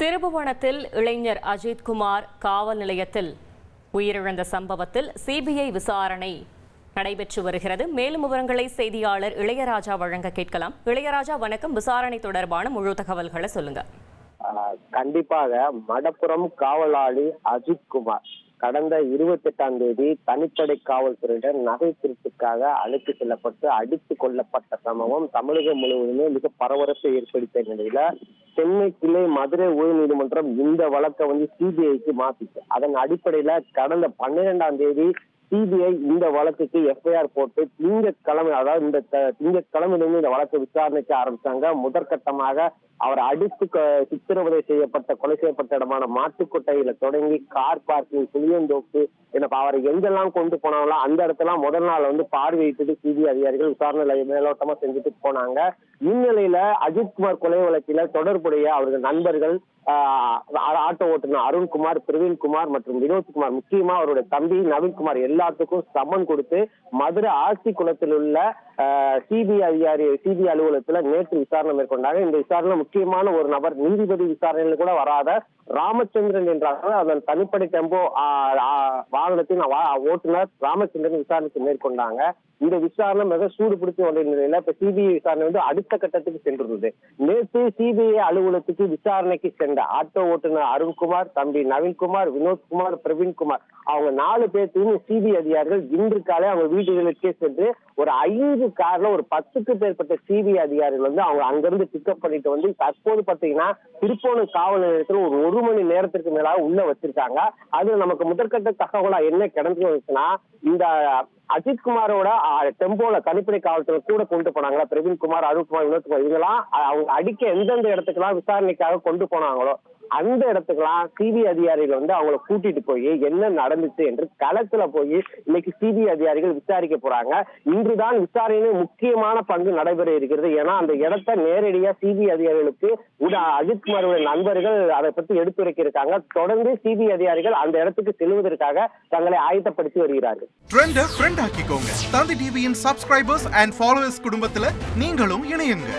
திருபுவனத்தில் இளைஞர் அஜித்குமார் காவல் நிலையத்தில் உயிரிழந்த சம்பவத்தில் சிபிஐ விசாரணை நடைபெற்று வருகிறது. மேலும் விவரங்களை செய்தியாளர் இளையராஜா வழங்க கேட்கலாம். இளையராஜா வணக்கம். விசாரணை தொடர்பான முழு தகவல்களை சொல்லுங்க. கண்டிப்பாக மடப்புறம் காவலாளி அஜித் குமார் கடந்த இருபத்தி எட்டாம் தேதி தனிப்படை காவல்துறையினர் நகை திருட்டுக்காக அழைத்து செல்லப்பட்டு அடித்து கொல்லப்பட்ட சம்பவம் தமிழகம் முழுவதுமே மிக பரபரப்பை ஏற்படுத்திய நிலையில சென்னை கிளை மதுரை உயர்நீதிமன்றம் இந்த வழக்கை வந்து சிபிஐக்கு மாத்திச்சு. அதன் அடிப்படையில கடந்த பன்னிரெண்டாம் தேதி சிபிஐ இந்த வழக்குக்கு எஃப்ஐஆர் போட்டு திங்கட்கிழமை அதாவது இந்த திங்கட்கிழமையிலிருந்து இந்த வழக்கு விசாரணைக்கு ஆரம்பிச்சாங்க. முதற்கட்டமாக அவர் அடித்து சித்திரவதை செய்யப்பட்ட கொலை செய்யப்பட்ட இடமான மாட்டுக்கொட்டையில தொடங்கி கார் பார்க்கிங் புளியந்தோப்பு என்ன அவரை எங்கெல்லாம் கொண்டு போனாங்களோ அந்த இடத்தெல்லாம் முதல் நாள் வந்து பார்வையிட்டு சிபிஐ அதிகாரிகள். விசாரணை மேலோட்டமா செஞ்சுட்டு போனாங்க. இந்நிலையில அஜித்குமார் கொலை வழக்கில தொடர்புடைய அவர்கள் நண்பர்கள் ஆஹ், ஆட்டோ ஓட்டுநர் அருண்குமார் பிரவீன்குமார் மற்றும் வினோத்குமார் முக்கியமா அவருடைய தம்பி நவீன்குமார் எல்லாம் எல்லாத்துக்கும் சமன் கொடுத்து மதுரை ஆட்சி குளத்தில் உள்ள சிபிஐ அதிகாரி சிபிஐ அலுவலகத்துல நேற்று விசாரணை மேற்கொண்டாங்க. இந்த விசாரணை முக்கியமான ஒரு நபர் நீதிபதி விசாரணையில் கூட வராத ராமச்சந்திரன் என்றாங்க அதன் தனிப்படை டெம்போ வாகனத்தின் வா- ஓட்டுநர் ராமச்சந்திரன் விசாரணைக்கு மேற்கொண்டாங்க. இந்த விசாரணை மிக சூடு பிடித்து வந்த நிலையில இப்ப சிபிஐ விசாரணை வந்து அடுத்த கட்டத்துக்கு சென்றுள்ளது. நேற்று சிபிஐ அலுவலகத்துக்கு விசாரணைக்கு சென்ற ஆட்டோ ஓட்டுநர் அருண்குமார் தம்பி நவீன்குமார் வினோத்குமார் பிரவீன்குமார் அவங்க நாலு பேர்த்தையும் சிபிஐ அதிகாரிகள் இன்று காலை அவங்க வீடுகளுக்கே சென்று ஒரு ஐந்து கார்ல ஒரு பத்துக்கு மேற்பட்ட சிபிஐ அதிகாரிகள் வந்து அவங்க அங்கிருந்து பிக்கப் பண்ணிட்டு வந்து தற்போது பாத்தீங்கன்னா திருப்போன காவல் நிலையத்தில் ஒரு ஒரு மணி நேரத்திற்கு மேலாக உள்ள வச்சிருக்காங்க. அதுல நமக்கு முதற்கட்ட தகவலா என்ன கிடைச்சிருச்சுன்னா இந்த அஜித்குமாரோட டெம்போல தனிப்படை காவல்துறை கூட கொண்டு போனாங்களா? பிரவீன்குமார் அருண்குமார் வினோத்குமார் இவங்கெல்லாம் அவங்க அடிக்க எந்தெந்த இடத்துக்கெல்லாம் விசாரணைக்காக கொண்டு போனாங்களோ அந்த இடத்துக்கெல்லாம் சிபிஐ அதிகாரிகள் வந்து அவங்கள கூட்டிட்டு போய் என்ன நடந்துச்சு என்று களத்துல போய் இன்னைக்கு சிபிஐ அதிகாரிகள் விசாரிக்க போறாங்க. இன்றுதான் விசாரணையில முக்கியமான பங்கு நடைபெற இருக்கிறது. ஏன்னா அந்த இடத்த நேரடியா சிபிஐ அதிகாரிகளுக்கு உட அஜித்குமாருடைய நண்பர்கள் அதை பத்தி எடுத்துரைக்க இருக்காங்க தொடர்ந்து சிபிஐ அதிகாரிகள் அந்த இடத்துக்கு செல்வதற்காக தங்களை ஆயத்தப்படுத்தி வருகிறார்கள். தந்தி டிவியின் சப்ஸ்கிரைபர்ஸ் அண்ட் ஃபாலோவர்ஸ் குடும்பத்துல நீங்களும் இணையுங்க.